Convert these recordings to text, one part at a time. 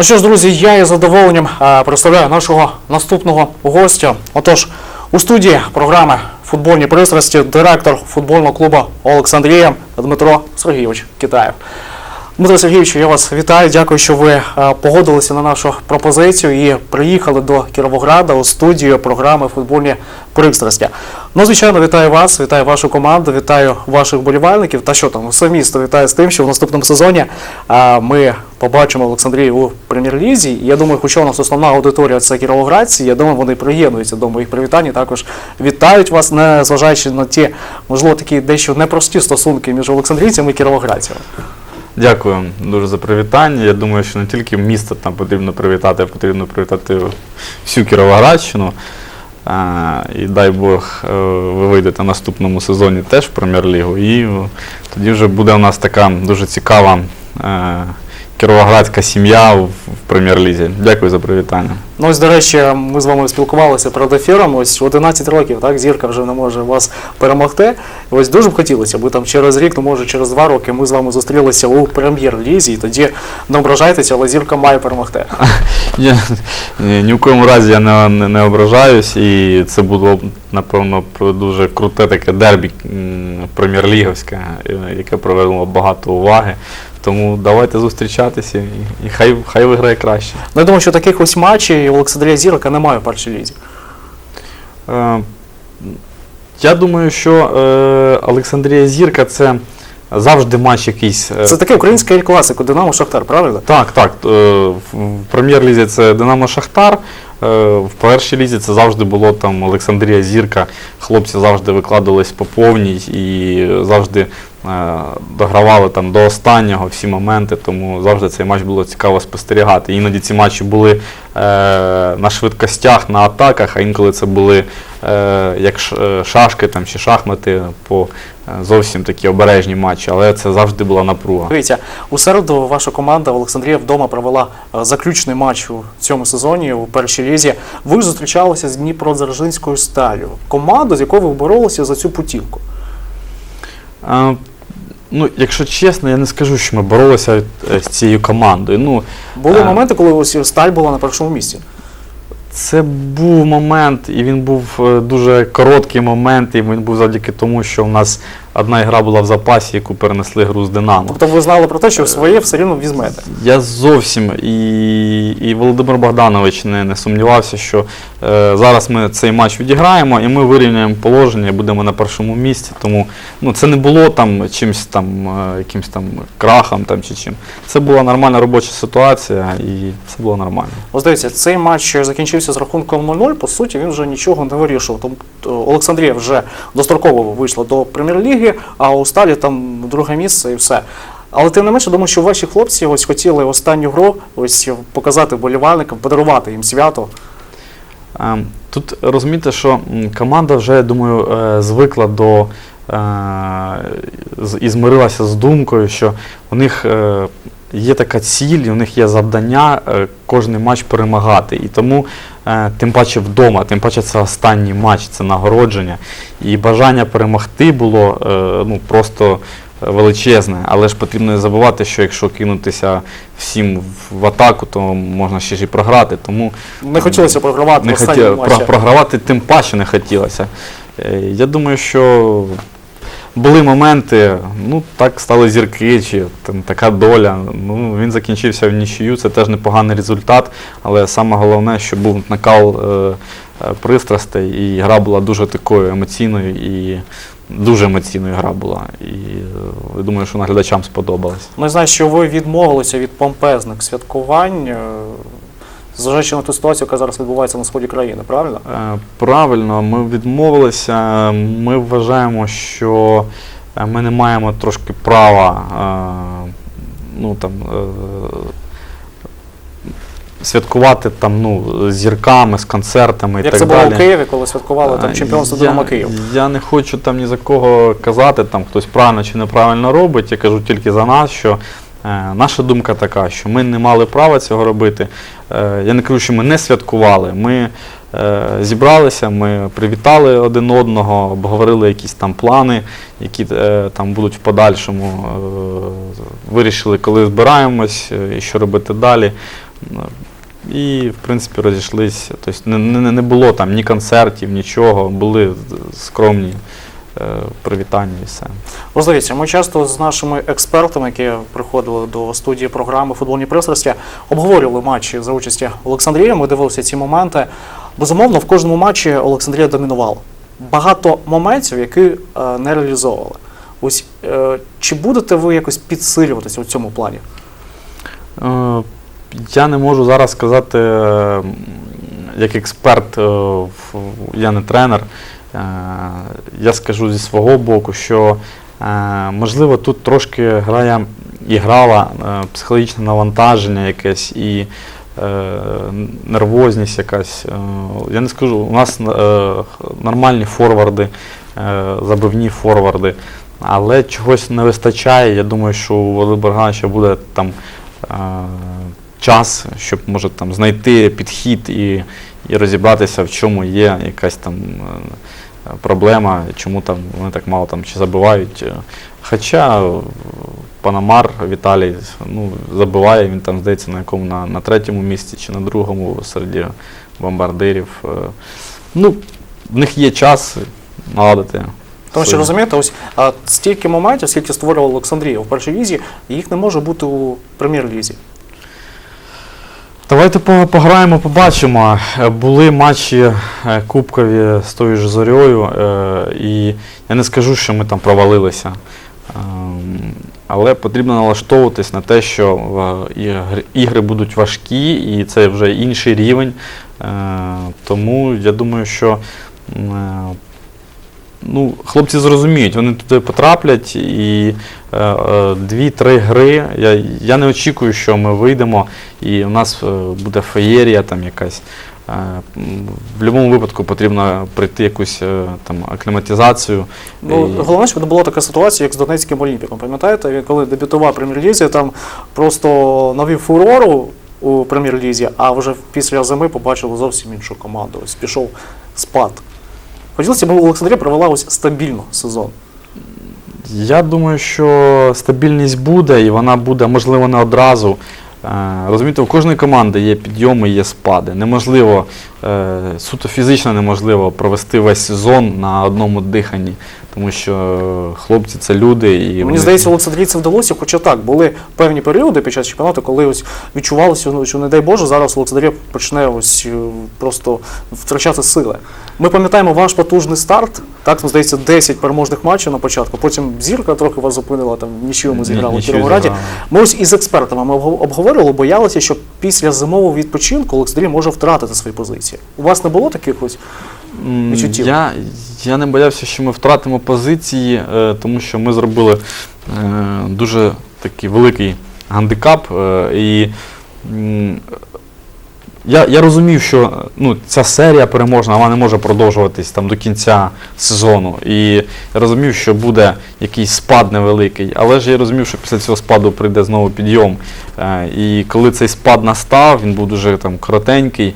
Ну що ж, друзі, я із задоволенням е, представляю нашого наступного гостя. Отож, у студії програми Футбольні пристрасті директор футбольного клубу Олександрія Дмитро Сергійович Китаєв. Дмитро Сергійович, я вас вітаю. Дякую, що ви е, погодилися на нашу пропозицію і приїхали до Кіровограда у студію програми Футбольні пристрасті. Ну, звичайно, вітаю вас, вітаю вашу команду, вітаю ваших болівальників. Та що там, все місто вітаю з тим, що в наступному сезоні е, ми побачимо Олександрію у прем'єр-лізі. Я думаю, хоча у нас основна аудиторія це кіровоградці, я думаю, вони приєднуються до моїх привітань і також вітають вас, не зважаючи на ті, можливо, такі дещо непрості стосунки між олександрійцями і кіровоградцями. Дякую дуже за привітання. Я думаю, що не тільки місто там потрібно привітати, а потрібно привітати всю Кіровоградщину. А, І дай Бог, е, ви вийдете в наступному сезоні теж в прем'єр-лігу. І тоді вже буде у нас така дуже цікава е, кіровоградська сім'я в прем'єр-лізі. Дякую за привітання. Ну, ось, до речі, ми з вами спілкувалися перед ефіром. Ось 11 років, так, зірка вже не може вас перемогти. І Ось дуже б хотілося, аби там через рік, ну може через два роки ми з вами зустрілися у прем'єр-лізі, і тоді не ображайтеся, але зірка має перемогти. Я ні, ні в коєму разі я не, не, не ображаюсь, і це було, напевно, дуже круте таке дербі прем'єр-ліговське, е, яке привернуло багато уваги. Тому давайте зустрічатися і, і хай, хай виграє краще. Ну, я думаю, що таких ось матчів Олександрія Зірка немає в першій лізі. Е, я думаю, що е, Олександрія Зірка це завжди матч якийсь. е, Це таке українське класико, Динамо Шахтар, правильно? Так, так. е, В прем'єр-лізі це Динамо Шахтар. е, В першій лізі це завжди було там Олександрія Зірка. Хлопці завжди викладались по повній і завжди догравали там до останнього всі моменти, тому завжди цей матч було цікаво спостерігати. Іноді ці матчі були е, на швидкостях, на атаках, а інколи це були е, як е, шашки там, чи шахмати по е, зовсім такі обережні матчі, але це завжди була напруга. Дивіться, у середу ваша команда Олександрія вдома провела е, заключний матч у цьому сезоні у першій лізі. Ви зустрічалися з Дніпродзержинською сталю, команду, з якою ви боролися за цю путівку. Ну, якщо чесно, я не скажу, що ми боролися е, з цією командою. Ну, Були Е. моменти, коли ось сталь була на першому місці. це був момент, і він був е, дуже короткий момент, і він був завдяки тому, що в нас одна гра була в запасі, яку перенесли гру з Динамо. Тобто ви знали про те, що своє все рівно візьмете. Я зовсім і, і Володимир Богданович не, не сумнівався, що е, зараз ми цей матч відіграємо і ми вирівняємо положення, будемо на першому місці. Тому ну, це не було там чимось там, е, якимсь там крахом там, чи чим. Це була нормальна робоча ситуація і все було нормально. Ось дивіться, цей матч закінчився з рахунком 0-0. По суті, він вже нічого не вирішував. Тобто Олександрія вже достроково вийшла до прем'єр-ліги, а у сталі там друге місце і все. Але тим не менше, думаю, що ваші хлопці ось хотіли останню гру ось показати болівальникам, подарувати їм свято. Е, Тут розумієте, що команда вже, я думаю, е, звикла до і змирилася з думкою, що у них е, є така ціль, у них є завдання е, кожний матч перемагати. І тому, е, тим паче вдома, тим паче це останній матч, це нагородження. І бажання перемогти було е, ну, просто величезне. Але ж потрібно не забувати, що якщо кинутися всім в- в атаку, то можна ще ж і програти. Тому Не хотілося програвати не хотіло, матчі. програвати тим паче не хотілося. Е, Я думаю, що були моменти, ну так стали зірки, чи там така доля. Ну, він закінчився в нічию, це теж непоганий результат, але саме головне, що був накал е, е, пристрастей, і гра була дуже такою емоційною і дуже емоційною гра була. І е, я думаю, що наглядачам сподобалось. Я знаю, що ви відмовилися від помпезних святкувань, е, зважаючи на ту ситуацію, яка зараз відбувається на сході країни, правильно? Е, Правильно, ми відмовилися. Ми вважаємо, що е, ми не маємо трошки права е, ну, там, святкувати там, ну, з зірками, з концертами і Як так це було далі. у Києві, коли святкували там чемпіонство я, Динамо Київ. Я не хочу там ні за кого казати, там хтось правильно чи неправильно робить. Я кажу тільки за нас, що наша думка така, що ми не мали права цього робити. Е, я не кажу, що ми не святкували. Ми е, зібралися, ми привітали один одного, обговорили якісь там плани, які е, там будуть в подальшому. Е, вирішили, коли збираємось е, і що робити далі. І, в принципі, розійшлися. Тобто не, було там ні концертів, нічого, були скромні е, привітання і все. Дивіться, ми часто з нашими експертами, які приходили до студії програми Футбольні пристрасті, обговорювали матчі за участі Олександрії. Ми дивилися ці моменти. Безумовно, в кожному матчі Олександрія домінувала. Багато моментів, які е, не реалізовували. Ось е, чи будете ви якось підсилюватися у цьому плані? Е, Я не можу зараз сказати, е, як експерт, е, я не тренер. Е, Я скажу зі свого боку, що е, можливо тут трошки грає і грала е, психологічне навантаження якесь і нервозність якась. Я не скажу, у нас нормальні форварди, забивні форварди, але чогось не вистачає. Я думаю, що у Володимира Богдановича буде там час, щоб може там знайти підхід і, і розібратися, в чому є якась там е, проблема, чому там вони так мало там чи забивають. Е, Хоча Панамар Віталій ну, забиває, він там здається на якому на, на третьому місці чи на другому серед бомбардирів. Е, Ну, в них є час наладити. Тому що розумієте, ось а, стільки моментів, скільки створювала Олександрія в першій лізі, їх не може бути у прем'єр-лізі. Давайте пограємо, побачимо. Е, Були матчі е, кубкові з тою ж зорьою, е, і я не скажу, що ми там провалилися. Ем, Але потрібно налаштовуватись на те, що ігри- будуть важкі, і це вже інший рівень. Тому я думаю, що ну, хлопці зрозуміють, вони туди потраплять і е, е, дві-три гри. Я, я не очікую, що ми вийдемо і у нас е, буде феєрія там якась. Е, В будь-якому випадку потрібно пройти якусь е, там акліматизацію. Ну, І- головне, щоб не була така ситуація, як з Донецьким Олімпіком. Пам'ятаєте, він коли дебютував прем'єр-лізі, там просто навів фурору у прем'єр-лізі, а вже після зими побачили зовсім іншу команду. Ось пішов спад. Хотілося б, Олександрія провела ось стабільно сезон. Я думаю, що стабільність буде, і вона буде, можливо, не одразу. Е, Розумієте, у кожної команди є підйоми, є спади. Неможливо, е, суто фізично неможливо провести весь сезон на одному диханні, тому що хлопці це люди. І Мені вони- здається, Олександрії це вдалося, хоча так, були певні періоди під час чемпіонату, коли ось відчувалося, ну, що не дай Боже, зараз Олександрія почне ось е, просто втрачати сили. Ми пам'ятаємо ваш потужний старт. Так, там здається, 10 переможних матчів на початку. Потім зірка трохи вас зупинила, там нічого ми зіграли в Кіровограді. Ми ось із експертами ми обго- обговорювали, боялися, що після зимового відпочинку Олександрія може втратити свої позиції. У вас не було таких ось? Відчуттів? Я, я не боявся, що ми втратимо позиції, е, тому що ми зробили е, дуже такий великий гандикап. е, і я, я розумів, що е, ну, ця серія переможна, вона не може продовжуватись там до кінця сезону. І я розумів, що буде якийсь спад невеликий, але ж я розумів, що після цього спаду прийде знову підйом. Е, І коли цей спад настав, він був дуже там коротенький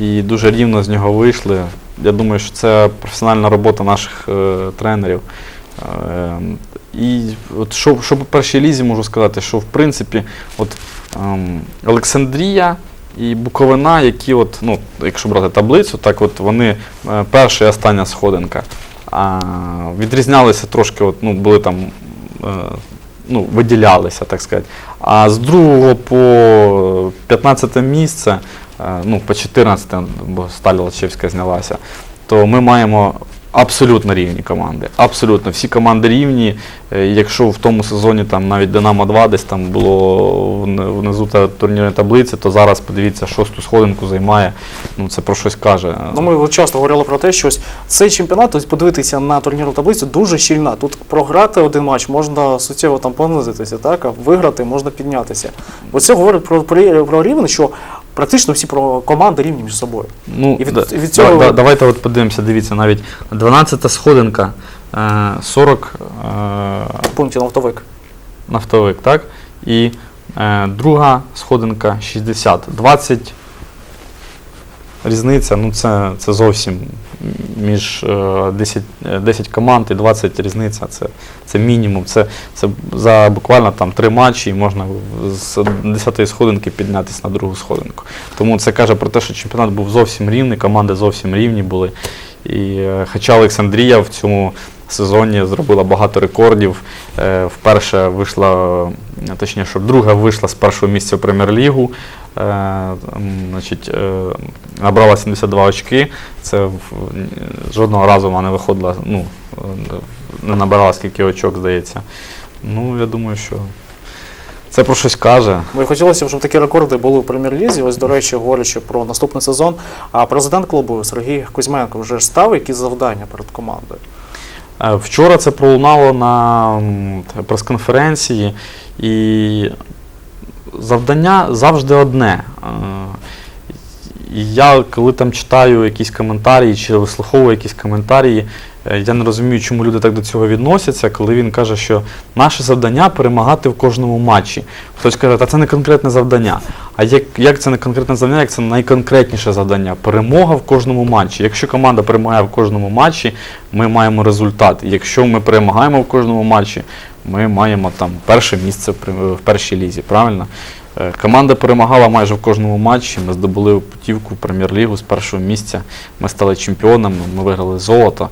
і дуже рівно з нього вийшли. Я думаю, що це професіональна робота наших е, тренерів. Е, і от що, що по першій лізі можу сказати, що в принципі от, ем, Олександрія і Буковина, які, от, ну, якщо брати таблицю, так от вони е, перша і остання сходинка. А, відрізнялися трошки, от, ну, були там, е, ну, виділялися, так сказати. А з другого по 15 місце, е, ну, по 14, бо Сталь Лачевська знялася, то ми маємо абсолютно рівні команди. Абсолютно. Всі команди рівні. Е, Якщо в тому сезоні там навіть Динамо 2 десь там було внизу та турнірної таблиці, то зараз подивіться, шосту сходинку займає. Ну це про щось каже. Ну, ми часто говорили про те, що ось цей чемпіонат, ось подивитися на турнірну таблицю, дуже щільна. Тут програти один матч можна суттєво там понизитися, так, а виграти можна піднятися. Оце говорить про, про, про рівень, що практично всі про команди рівні між собою. Ну, І від- да- від цього- да- давайте от подивимося, дивіться, навіть 12-та сходинка, е, 40 пунктів нафтовик. нафтовик, так? І е, друга сходинка 60. 20 різниця, ну це, це зовсім між е, 10, е, 10 команд і 20 різниця. Це, це мінімум. Це, це за буквально там три матчі і можна з 10-ї сходинки піднятися на другу сходинку. Тому це каже про те, що чемпіонат був зовсім рівний, команди зовсім рівні були. І е, хоча Олександрія в цьому сезоні зробила багато рекордів, е, вперше вийшла, точніше, друга вийшла з першого місця в прем'єр-лігу. Е, значить, е, набрала 72 очки. Це в- жодного разу вона не виходила, ну, не набирала скільки очок, здається. Ну, я думаю, що це про щось каже. Ну і хотілося б, щоб такі рекорди були у прем'єр-лізі. Ось, до речі, говорячи про наступний сезон. А президент клубу Сергій Кузьменко вже ставив якісь завдання перед командою. Е, Вчора це пролунало на прес-конференції, і завдання завжди одне. Е, Я, коли там читаю якісь коментарі чи вислуховую якісь коментарі, е, я не розумію, чому люди так до цього відносяться, коли він каже, що наше завдання перемагати в кожному матчі. Хтось каже, та це не конкретне завдання. А як, як це не конкретне завдання, як це найконкретніше завдання? Перемога в кожному матчі. Якщо команда перемагає в кожному матчі, ми маємо результат. Якщо ми перемагаємо в кожному матчі, ми маємо там перше місце в першій лізі, правильно? Е, Команда перемагала майже в кожному матчі. Ми здобули путівку в прем'єр-лігу з першого місця. Ми стали чемпіонами, ми виграли золото.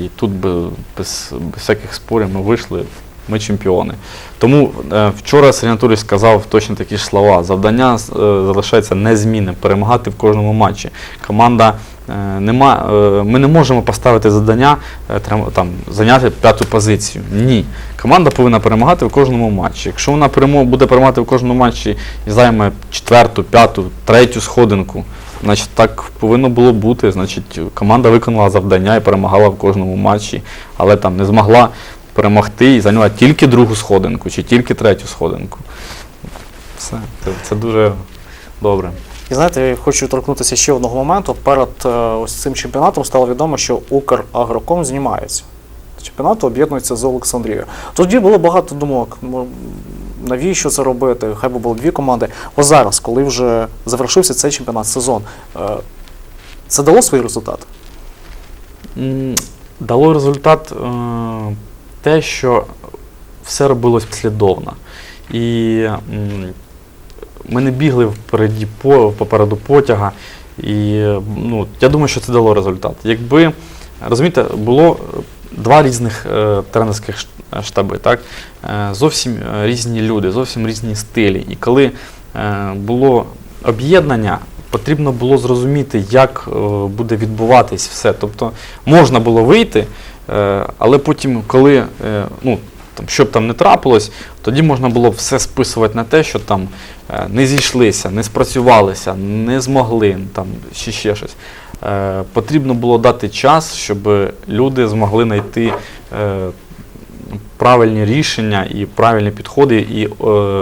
І тут без, без всяких спорів ми вийшли. Ми чемпіони. Тому е, вчора Сергій Анатолійович сказав точно такі ж слова. Завдання е, залишається незмінним перемагати в кожному матчі. Команда е, ми не можемо поставити завдання там, зайняти п'яту позицію. Ні. Команда повинна перемагати в кожному матчі. Якщо вона буде перемагати в кожному матчі і займе четверту, п'яту, третю сходинку, значить так повинно було бути. Значить, команда виконала завдання і перемагала в кожному матчі, але там не змогла перемогти і зайняла тільки другу сходинку чи тільки третю сходинку. Все, це, це дуже добре. І знаєте, я хочу торкнутися ще одного моменту. Перед е, ось цим чемпіонатом стало відомо, що Украгроком знімається. Чемпіонат об'єднується з Олександрією. Тоді було багато думок. Навіщо це робити? Хай би було дві команди. Ось зараз, коли вже завершився цей чемпіонат, сезон, е, це дало свої результати? Дало результат е, те, що все робилось послідовно. І ми не бігли впереді попереду потяга. І ну, я думаю, що це дало результат. Якби, розумієте, було два різних е, тренерських штаби, так? Е, зовсім різні люди, зовсім різні стилі. І коли е, було об'єднання, потрібно було зрозуміти, як е, буде відбуватись все. Тобто можна було вийти, але потім, коли е, ну, там, що б там не трапилось, тоді можна було все списувати на те, що там е, не зійшлися, не спрацювалися, не змогли, там, чи ще щось. Е, Потрібно було дати час, щоб люди змогли знайти е, правильні рішення і правильні підходи, і е,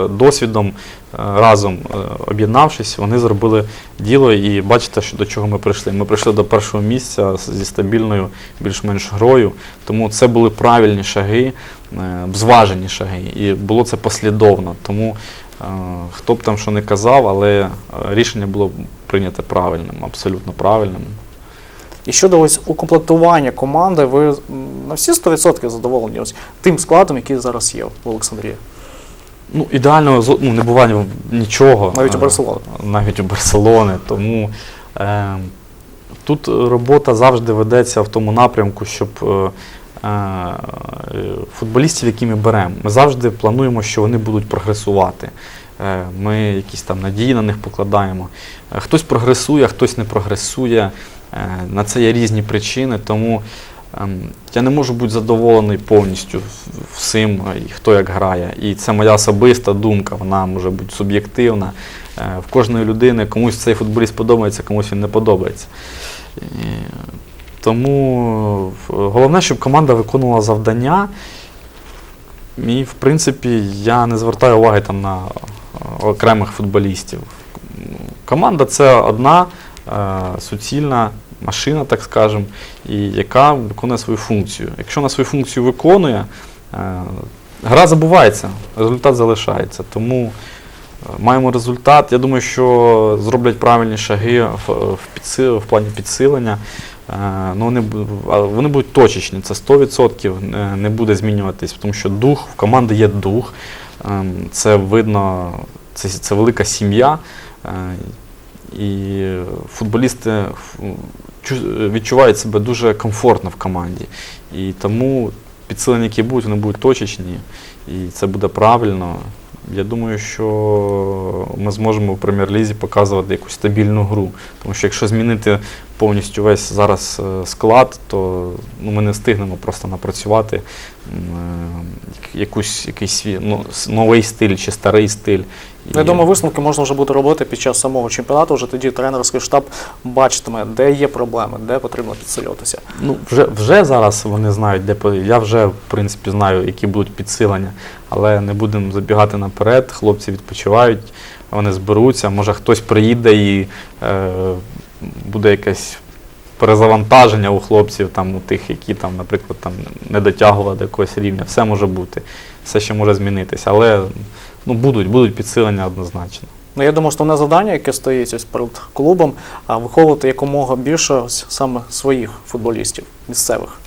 досвідом е, разом е, об'єднавшись, вони зробили діло. І бачите, що до чого ми прийшли. Ми прийшли до першого місця зі стабільною більш-менш грою. Тому це були правильні шаги, е, зважені шаги, і було це послідовно. Тому е, хто б там що не казав, але рішення було прийнято правильним, абсолютно правильним. І щодо ось укомплектування команди, ви на всі 100% задоволені ось тим складом, який зараз є в Олександрії. Ну, ідеального ну, не буває нічого. Навіть у Е, Барселони. Навіть у Барселони. Тому е, тут робота завжди ведеться в тому напрямку, щоб е, е, футболістів, які ми беремо, ми завжди плануємо, що вони будуть прогресувати. Е, Ми якісь там надії на них покладаємо. Е, Хтось прогресує, хтось не прогресує. Е, На це є різні причини, тому я не можу бути задоволений повністю всім, е, хто як грає. І це моя особиста думка, вона може бути суб'єктивна. Е, В кожної людини комусь цей футболіст подобається, комусь він не подобається. Тому головне, щоб команда виконувала завдання. І, в принципі, я не звертаю уваги там на е, окремих футболістів. Команда це одна е, суцільна машина, так скажемо, і яка виконує свою функцію. Якщо вона свою функцію виконує, е, гра забувається, результат залишається. Тому е, маємо результат. Я думаю, що зроблять правильні шаги в, в, підси- в плані підсилення. Е, Ну, вони, вони будуть точечні, це 100% е, не буде змінюватись, тому що дух, в команди є дух, ем, це видно, це, це велика сім'я. І футболісти відчувають себе дуже комфортно в команді. І тому підсилення, які будуть, вони будуть точечні, і це буде правильно. Я думаю, що ми зможемо в прем'єр-лізі показувати якусь стабільну гру. Тому що якщо змінити повністю весь зараз е, склад, то ну, ми не встигнемо просто напрацювати е, якусь, якийсь свій, ну, новий стиль чи старий стиль. Я думаю, висновки можна вже буде робити під час самого чемпіонату. Вже тоді тренерський штаб бачитиме, де є проблеми, де потрібно підсилюватися. Ну, вже, вже зараз вони знають, де я вже в принципі знаю, які будуть підсилення, але не будемо забігати наперед. Хлопці відпочивають, вони зберуться. Може хтось приїде і е, буде якесь перезавантаження у хлопців, там, у тих, які там, наприклад, там, не дотягували до якогось рівня. Все може бути, все ще може змінитися. Але ну, будуть, будуть підсилення однозначно. Ну, я думаю, основне завдання, яке стоїть ось перед клубом, а виховувати якомога більше ось саме своїх футболістів місцевих.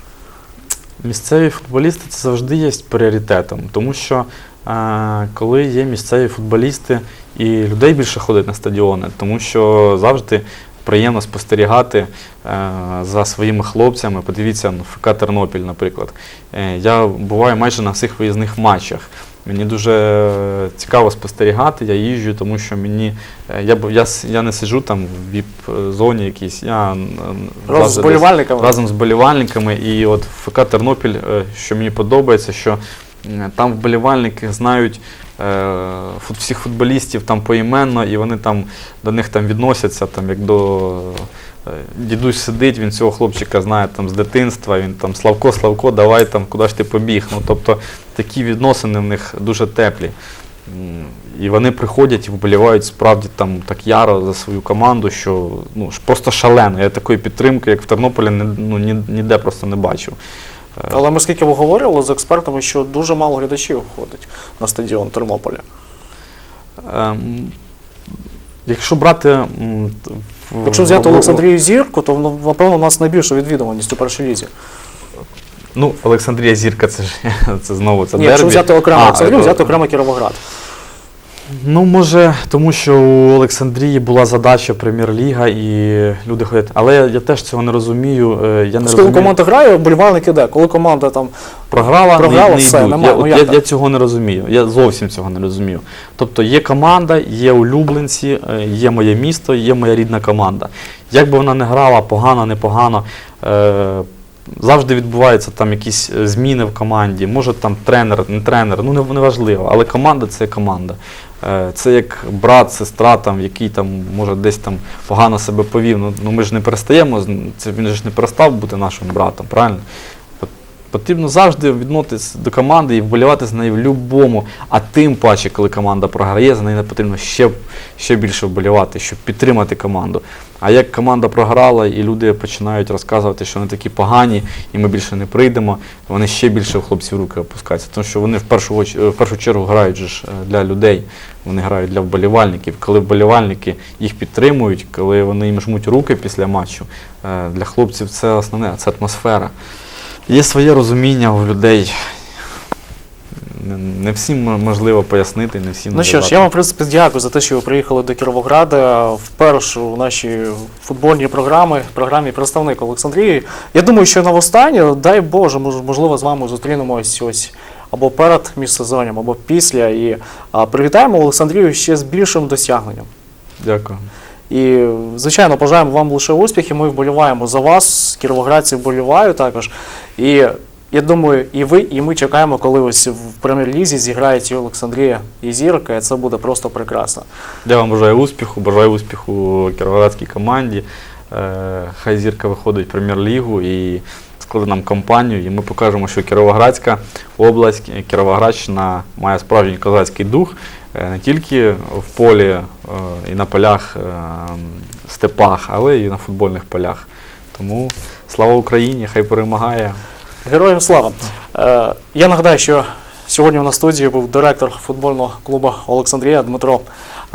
Місцеві футболісти це завжди є пріоритетом, тому що е, коли є місцеві футболісти і людей більше ходить на стадіони, тому що завжди приємно спостерігати е, за своїми хлопцями. Подивіться, ну, ФК Тернопіль, наприклад. Е, я буваю майже на всіх виїзних матчах. Мені дуже цікаво спостерігати, я їжджу, тому що мені е, я, я, я не сиджу там в віп-зоні якійсь. Я Разом з болівальниками. разом з болівальниками. І от ФК Тернопіль, що мені подобається, що там вболівальники знають всіх футболістів там поіменно, і вони там до них там відносяться, там як до. е, Дідусь сидить, він цього хлопчика знає там з дитинства, він там Славко, Славко, давай там, куди ж ти побіг. Ну, тобто такі відносини в них дуже теплі. І вони приходять і вболівають справді там так яро за свою команду, що ну, просто шалено. Я такої підтримки, як в Тернополі, ну, ні, ніде просто не бачив. Е, Але ми скільки обговорювали з експертами, що дуже мало глядачів ходить на стадіон Тернополя. Ем, Якщо брати. м, в- Якщо взяти в- Олександрію Зірку, то ну, напевно у нас найбільша відвідуваність у першій лізі. Ну, Олександрія Зірка, це ж це знову це Ні, дербі. якщо взяти окремо А, Олександрію, е, взяти окремо Кіровоград. Ну, може, тому що у Олександрії була задача Прем'єр-ліга і люди ходять. Але я, я теж цього не розумію. е, Я не Коли розумію. команда грає, болівальник іде. Коли команда там Програла, Програла, не, не все, йдуть. нема, я, ну як я, я цього не розумію. Я зовсім цього не розумію. Тобто є команда, є улюбленці, е, є моє місто, є моя рідна команда. Як би вона не грала, погано, непогано. Завжди відбуваються там якісь е, зміни в команді. Може там тренер, не тренер, ну не, важливо, але команда це команда. Е, Це як брат, сестра, там, який там, може десь там погано себе повів. Ну, ну ми ж не перестаємо, він ж не перестав бути нашим братом, правильно? Пот- Потрібно завжди відноситись до команди і вболівати за неї в будь-якому, а тим паче, коли команда програє, за неї не потрібно ще, ще більше вболівати, щоб підтримати команду. А як команда програла і люди починають розказувати, що вони такі погані, і ми більше не прийдемо, вони ще більше в хлопців руки опускаються. Тому що вони в першу, в першу чергу грають ж е, для людей, вони грають для вболівальників. Коли вболівальники їх підтримують, коли вони їм жмуть руки після матчу, е, для хлопців це основне, це атмосфера. Є своє розуміння у людей. Не- всім можливо пояснити, не всім Ну що ж, я вам в принципі дякую за те, що ви приїхали до Кіровограда вперше у нашій футбольній програмі, програмі представник Олександрії. Я думаю, що на востаннє, дай Боже, можливо, з вами зустрінемось ось або перед міжсезонням, або після. І привітаємо Олександрію ще з більшим досягненням. Дякую. І, звичайно, бажаємо вам лише успіхів. Ми вболіваємо за вас, кіровоградці вболівають також. І я думаю, і ви, і ми чекаємо, коли ось в прем'єр-лізі зіграють і Олександрія і Зірка, і це буде просто прекрасно. Я вам бажаю успіху, бажаю успіху кіровоградській команді. Е, Хай зірка виходить в прем'єр-лігу і складе нам компанію. І ми покажемо, що Кіровоградська область, Кіровоградщина має справжній козацький дух е, не тільки в полі е, і на полях, степах, але і на футбольних полях. Тому слава Україні, хай перемагає. Героям слава! Е, я нагадаю, що сьогодні на студії був директор футбольного клубу Олександрія Дмитро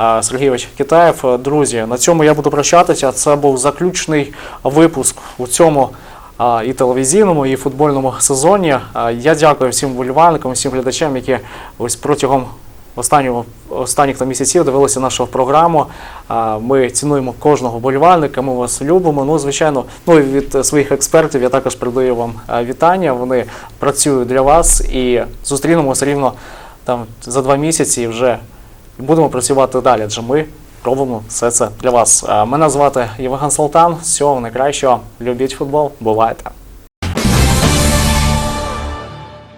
е, Сергійович Китаєв. Е, Друзі, на цьому я буду прощатися. Це був заключний випуск у цьому і телевізійному, і футбольному сезоні. Я дякую всім вболівальникам, всім глядачам, які ось протягом останнього останніх місяців дивилися нашу програму. Ми цінуємо кожного вболівальника, ми вас любимо. Ну, звичайно, ну від своїх експертів я також передаю вам вітання. Вони працюють для вас і зустрінемося рівно там за два місяці і вже будемо працювати далі. Адже ми робимо все це для вас. Мене звати Євген Салтан. Всього найкращого. Любіть футбол. Бувайте!